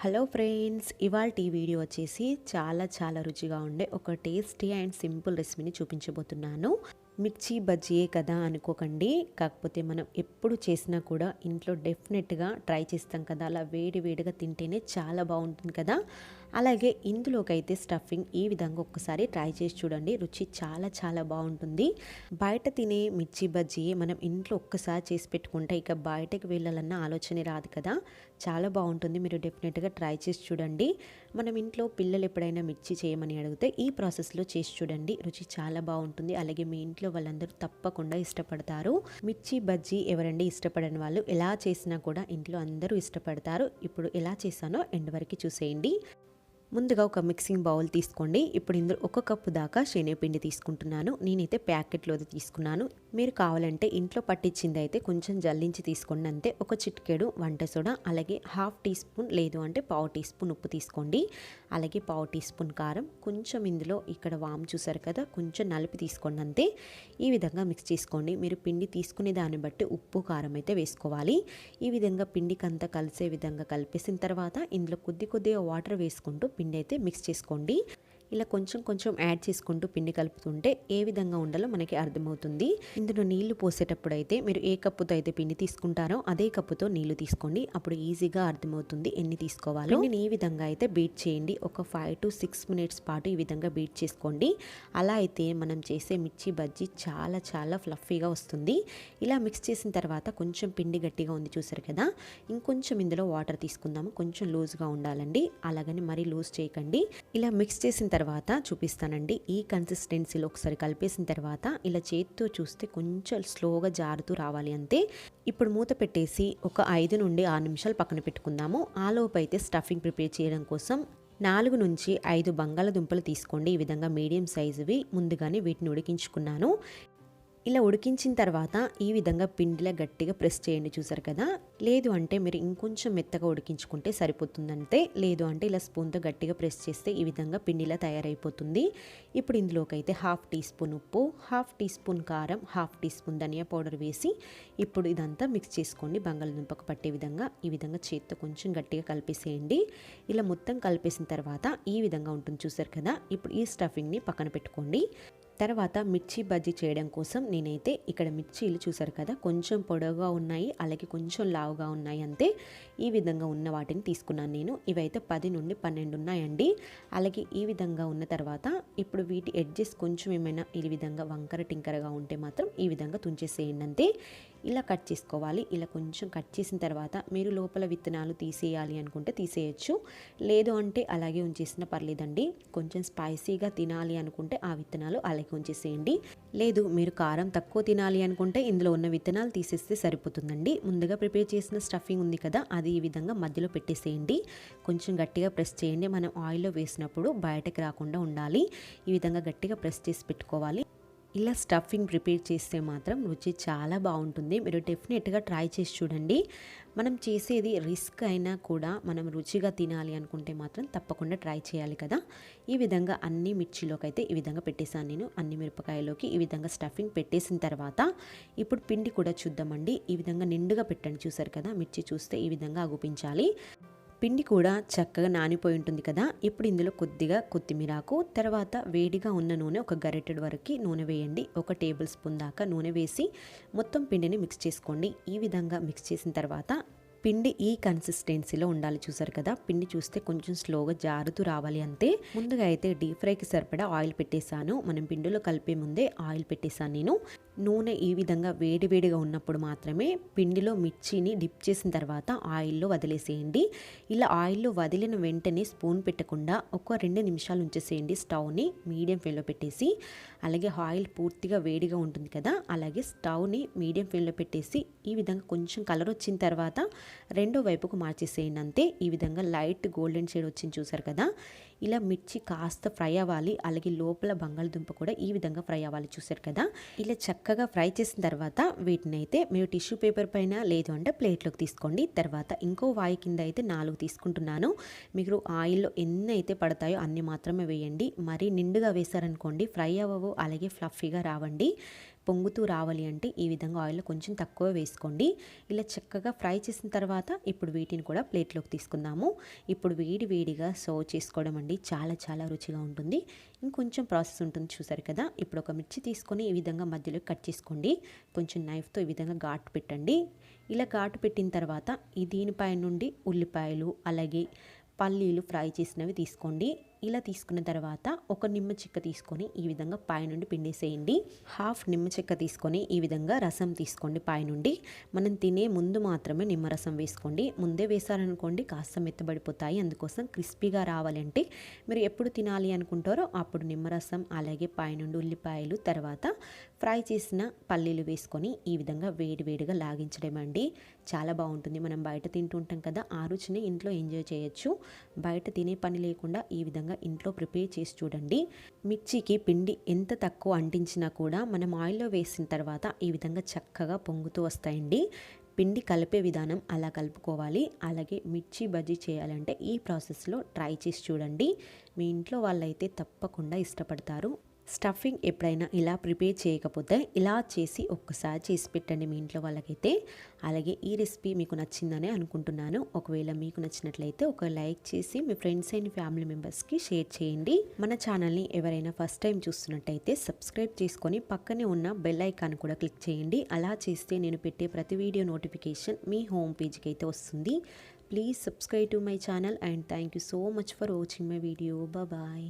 Hello friends ఇవాళ ఈ video వచ్చేసి చాలా చాలా రుచిగా ఉండే ఒక టేస్టీ అండ్ సింపుల్ రెసిపీని చూపించబోతున్నాను. మిర్చి బజ్జీయే కదా అనుకోకండి. కాకపోతే మనం ఎప్పుడు చేసినా కూడా ఇంట్లో డెఫినెట్గా ట్రై చేస్తాం కదా. అలా వేడి వేడిగా తింటేనే చాలా బాగుంటుంది కదా. అలాగే ఇందులోకైతే స్టఫింగ్ ఈ విధంగా ఒక్కసారి ట్రై చేసి చూడండి. రుచి చాలా చాలా బాగుంటుంది. బయట తినే మిర్చి బజ్జీ మనం ఇంట్లో ఒక్కసారి చేసి పెట్టుకుంటే ఇక బయటకు వెళ్ళాలన్న ఆలోచన రాదు కదా. చాలా బాగుంటుంది. మీరు డెఫినెట్గా ట్రై చేసి చూడండి. మనం ఇంట్లో పిల్లలు ఎప్పుడైనా మిర్చి చేయమని అడిగితే ఈ ప్రాసెస్లో చేసి చూడండి. రుచి చాలా బాగుంటుంది. అలాగే మీ ఇంట్లో వాళ్ళందరూ తప్పకుండా ఇష్టపడతారు. మిర్చి బజ్జీ ఎవరండి ఇష్టపడని వాళ్ళు? ఎలా చేసినా కూడా ఇంట్లో అందరూ ఇష్టపడతారు. ఇప్పుడు ఎలా చేశానో ఎండ్ వరకు చూసేయండి. ముందుగా ఒక మిక్సింగ్ బౌల్ తీసుకోండి. ఇప్పుడు ఇందులో ఒక కప్పు దాకా శనగపిండి తీసుకుంటున్నాను. నేనైతే ప్యాకెట్లోది తీసుకున్నాను. మీరు కావాలంటే ఇంట్లో పట్టించింది అయితే కొంచెం జల్లించి తీసుకోండి. అంతే ఒక చిటికెడు వంట సోడా అలాగే హాఫ్ టీ స్పూన్ లేదు అంటే పావు టీ స్పూన్ ఉప్పు తీసుకోండి. అలాగే పావు టీ స్పూన్ కారం కొంచెం ఇందులో ఇక్కడ వామ్ చూసారు కదా కొంచెం నలిపి తీసుకోండి. అంతే ఈ విధంగా మిక్స్ చేసుకోండి. మీరు పిండి తీసుకునే దాన్ని బట్టి ఉప్పు కారం అయితే వేసుకోవాలి. ఈ విధంగా పిండికంతా కలిసే విధంగా కలిపేసిన తర్వాత ఇందులో కొద్ది కొద్దిగా వాటర్ వేసుకుంటూ పిండి అయితే మిక్స్ చేసుకోండి. ఇలా కొంచెం కొంచెం యాడ్ చేసుకుంటూ పిండి కలుపుతుంటే ఏ విధంగా ఉండాలో మనకి అర్థమవుతుంది. ఇందులో నీళ్ళు పోసేటప్పుడు అయితే మీరు ఏ కప్పుతో అయితే పిండి తీసుకుంటారో అదే కప్పుతో నీళ్ళు తీసుకోండి. అప్పుడు ఈజీగా అర్థమవుతుంది ఎన్ని తీసుకోవాలో. పిండిని ఈ విధంగా అయితే బీట్ చేయండి ఒక ఫైవ్ టు సిక్స్ మినిట్స్ పాటు ఈ విధంగా బీట్ చేసుకోండి. అలా అయితే మనం చేసే మిర్చి బజ్జీ చాలా చాలా ఫ్లఫీగా వస్తుంది. ఇలా మిక్స్ చేసిన తర్వాత కొంచెం పిండి గట్టిగా ఉంది చూసారు కదా ఇంకొంచెం ఇందులో వాటర్ తీసుకుందాము. కొంచెం లూజ్గా ఉండాలండి. అలాగని మరీ లూజ్ చేయకండి. ఇలా మిక్స్ చేసిన తర్వాత చూపిస్తానండి. ఈ కన్సిస్టెన్సీలో ఒకసారి కలిపేసిన తర్వాత ఇలా చేతితో చూస్తే కొంచెం స్లోగా జారుతూ రావాలి అంతే. ఇప్పుడు మూత పెట్టేసి ఒక ఐదు నుండి ఆరు నిమిషాలు పక్కన పెట్టుకుందాము. ఆలోపు అయితే స్టఫింగ్ ప్రిపేర్ చేయడం కోసం నాలుగు నుంచి ఐదు బంగాళదుంపలు తీసుకోండి. ఈ విధంగా మీడియం సైజువి ముందుగానే వీటిని ఉడికించుకున్నాను. ఇలా ఉడికించిన తర్వాత ఈ విధంగా పిండిలా గట్టిగా ప్రెస్ చేయండి చూసారు కదా? లేదు అంటే మీరు ఇంకొంచెం మెత్తగా ఉడికించుకుంటే సరిపోతుందంటే లేదు అంటే ఇలా స్పూన్తో గట్టిగా ప్రెస్ చేస్తే ఈ విధంగా పిండిలా తయారైపోతుంది. ఇప్పుడు ఇందులోకి అయితే హాఫ్ టీ స్పూన్ ఉప్పు హాఫ్ టీ స్పూన్ కారం హాఫ్ టీ స్పూన్ ధనియా పౌడర్ వేసి ఇప్పుడు ఇదంతా మిక్స్ చేసుకోండి. బంగాళదుంపకు పట్టే విధంగా ఈ విధంగా చేత్తో కొంచెం గట్టిగా కలిపేసేయండి. ఇలా మొత్తం కలిపేసిన తర్వాత ఈ విధంగా ఉంటుంది చూసారు కదా? ఇప్పుడు ఈ స్టఫింగ్ని పక్కన పెట్టుకోండి. తర్వాత మిర్చి బజ్జీ చేయడం కోసం నేనైతే ఇక్కడ మిర్చీలు చూసారు కదా కొంచెం పొడవుగా ఉన్నాయి అలాగే కొంచెం లావుగా ఉన్నాయి అంతే. ఈ విధంగా ఉన్న వాటిని తీసుకున్నాను నేను. ఇవైతే పది నుండి పన్నెండు ఉన్నాయండి. అలాగే ఈ విధంగా ఉన్న తర్వాత ఇప్పుడు వీటి ఎడ్జెస్ కొంచెం ఏమైనా ఈ విధంగా వంకర టింకరగా ఉంటే మాత్రం ఈ విధంగా తుంచేసేయండి అంతే. ఇలా కట్ చేసుకోవాలి. ఇలా కొంచెం కట్ చేసిన తర్వాత మీరు లోపల విత్తనాలు తీసేయాలి అనుకుంటే తీసేయచ్చు. లేదు అంటే అలాగే ఉంచేసిన పర్లేదండి. కొంచెం స్పైసీగా తినాలి అనుకుంటే ఆ విత్తనాలు అలాగే ఉంచేసేయండి లేదు మీరు కారం తక్కువ తినాలి అనుకుంటే ఇందులో ఉన్న విత్తనాలు తీసేస్తే సరిపోతుందండి. ముందుగా ప్రిపేర్ చేసిన స్టఫింగ్ ఉంది కదా అది ఈ విధంగా మధ్యలో పెట్టేసేయండి. కొంచెం గట్టిగా ప్రెస్ చేయండి. మనం ఆయిల్లో వేసినప్పుడు బయటకు రాకుండా ఉండాలి. ఈ విధంగా గట్టిగా ప్రెస్ చేసి పెట్టుకోవాలి. ఇలా స్టఫింగ్ ప్రిపేర్ చేస్తే మాత్రం రుచి చాలా బాగుంటుంది. మీరు డెఫినెట్గా ట్రై చేసి చూడండి. మనం చేసేది రిస్క్ అయినా కూడా మనం రుచిగా తినాలి అనుకుంటే మాత్రం తప్పకుండా ట్రై చేయాలి కదా. ఈ విధంగా అన్ని మిర్చిలోకి అయితే ఈ విధంగా పెట్టేశాను నేను. అన్ని మిరపకాయలోకి ఈ విధంగా స్టఫింగ్ పెట్టేసిన తర్వాత ఇప్పుడు పిండి కూడా చూద్దామండి. ఈ విధంగా నిండుగా పెట్టండి చూసారు కదా. మిర్చి చూస్తే ఈ విధంగా అగుపించాలి పిండి కూడా చక్కగా నానిపోయి ఉంటుంది కదా. ఇప్పుడు ఇందులో కొద్దిగా కొత్తిమీరాకు తర్వాత వేడిగా ఉన్న నూనె ఒక గరిటెడ్ వరకు నూనె వేయండి. ఒక టేబుల్ స్పూన్ దాకా నూనె వేసి మొత్తం పిండిని మిక్స్ చేసుకోండి. ఈ విధంగా మిక్స్ చేసిన తర్వాత పిండి ఈ కన్సిస్టెన్సీలో ఉండాలి. చూసారు కదా? పిండి చూస్తే కొంచెం స్లోగా జారుతూ రావాలి అంతే. ముందుగా అయితే డీప్ ఫ్రైకి సరిపడా ఆయిల్ పెట్టేశాను. మనం పిండిలో కలిపే ముందే ఆయిల్ పెట్టేశాను నేను. నూనె ఈ విధంగా వేడివేడిగా ఉన్నప్పుడు మాత్రమే పిండిలో మిర్చిని డిప్ చేసిన తర్వాత ఆయిల్లో వదిలేసేయండి. ఇలా ఆయిల్లో వదిలిన వెంటనే స్పూన్ పెట్టకుండా ఒక రెండు నిమిషాలు ఉంచేసేయండి. స్టవ్ని మీడియం ఫ్లేమ్లో పెట్టేసి అలాగే ఆయిల్ పూర్తిగా వేడిగా ఉంటుంది కదా? అలాగే స్టవ్ని మీడియం ఫ్లేమ్లో పెట్టేసి ఈ విధంగా కొంచెం కలర్ వచ్చిన తర్వాత రెండో వైపుకు మార్చేసేయండి అంతే ఈ విధంగా లైట్ గోల్డెన్ షేడ్ వచ్చింది చూసారు కదా? ఇలా మిర్చి కాస్త ఫ్రై అవ్వాలి అలాగే లోపల బంగాళదుంప కూడా ఈ విధంగా ఫ్రై అవ్వాలి చూసారు కదా? ఇలా చక్కగా ఫ్రై చేసిన తర్వాత వీటిని అయితే మీరు టిష్యూ పేపర్ పైన లేదు అంటే ప్లేట్లోకి తీసుకోండి. తర్వాత ఇంకో వాయి కింద అయితే నాలుగు తీసుకుంటున్నాను. మీరు ఆయిల్లో ఎన్ని అయితే పడతాయో అన్ని మాత్రమే వేయండి. మరీ నిండుగా వేశారనుకోండి ఫ్రై అవ్వవు అలాగే ఫ్లఫీగా రావండి. పొంగుతూ రావాలి అంటే ఈ విధంగా ఆయిల్ కొంచెం తక్కువ వేసుకోండి. ఇలా చక్కగా ఫ్రై చేసిన తర్వాత ఇప్పుడు వీటిని కూడా ప్లేట్లోకి తీసుకుందాము. ఇప్పుడు వేడి వేడిగా సర్వ్ చేసుకోవడం అండి చాలా చాలా రుచిగా ఉంటుంది. ఇంకొంచెం ప్రాసెస్ ఉంటుంది చూసారు కదా. ఇప్పుడు ఒక మిర్చి తీసుకొని ఈ విధంగా మధ్యలో కట్ చేసుకోండి. కొంచెం నైఫ్తో ఈ విధంగా ఘాటు పెట్టండి. ఇలా ఘాటు పెట్టిన తర్వాత ఈ దీనిపై నుండి ఉల్లిపాయలు అలాగే పల్లీలు ఫ్రై చేసినవి తీసుకోండి. ఇలా తీసుకున్న తర్వాత ఒక నిమ్మ చెక్క తీసుకొని ఈ విధంగా పైనుండి పిండేసేయండి. హాఫ్ నిమ్మ చెక్క తీసుకొని ఈ విధంగా రసం తీసుకోండి పైనుండి. మనం తినే ముందు మాత్రమే నిమ్మరసం వేసుకోండి. ముందే వేసారనుకోండి కాస్త మెత్తబడిపోతాయి. అందుకోసం క్రిస్పీగా రావాలంటే మీరు ఎప్పుడు తినాలి అనుకుంటారో అప్పుడు నిమ్మరసం అలాగే పైనుండి ఉల్లిపాయలు తర్వాత ఫ్రై చేసిన పల్లీలు వేసుకొని ఈ విధంగా వేడి వేడిగా లాగించడం అండి చాలా బాగుంటుంది. మనం బయట తింటుంటాం కదా ఆ రుచిని ఇంట్లో ఎంజాయ్ చేయొచ్చు. బయట తినే పని లేకుండా ఈ విధంగా ఇంట్లో ప్రిపేర్ చేసి చూడండి. మిర్చికి పిండి ఎంత తక్కువ అంటించినా కూడా మనం ఆయిల్లో వేసిన తర్వాత ఈ విధంగా చక్కగా పొంగుతూ వస్తాయండి. పిండి కలిపే విధానం అలా కలుపుకోవాలి. అలాగే మిర్చి బజ్జీ చేయాలంటే ఈ ప్రాసెస్లో ట్రై చేసి చూడండి. మీ ఇంట్లో వాళ్ళైతే తప్పకుండా ఇష్టపడతారు. స్టఫింగ్ ఎప్పుడైనా ఇలా ప్రిపేర్ చేయకపోతే ఇలా చేసి ఒక్కసారి చేసి పెట్టండి మీ ఇంట్లో వాళ్ళకైతే. అలాగే ఈ రెసిపీ మీకు నచ్చిందని అనుకుంటున్నాను. ఒకవేళ మీకు నచ్చినట్లయితే ఒక లైక్ చేసి మీ ఫ్రెండ్స్ అండ్ ఫ్యామిలీ మెంబర్స్కి షేర్ చేయండి. మన ఛానల్ని ఎవరైనా ఫస్ట్ టైం చూస్తున్నట్టయితే సబ్స్క్రైబ్ చేసుకొని పక్కనే ఉన్న బెల్ ఐకాన్ కూడా క్లిక్ చేయండి. అలా చేస్తే నేను పెట్టే ప్రతి వీడియో నోటిఫికేషన్ మీ హోమ్ పేజ్కి అయితే వస్తుంది. Please subscribe to my channel and thank you so much for watching my video. Bye.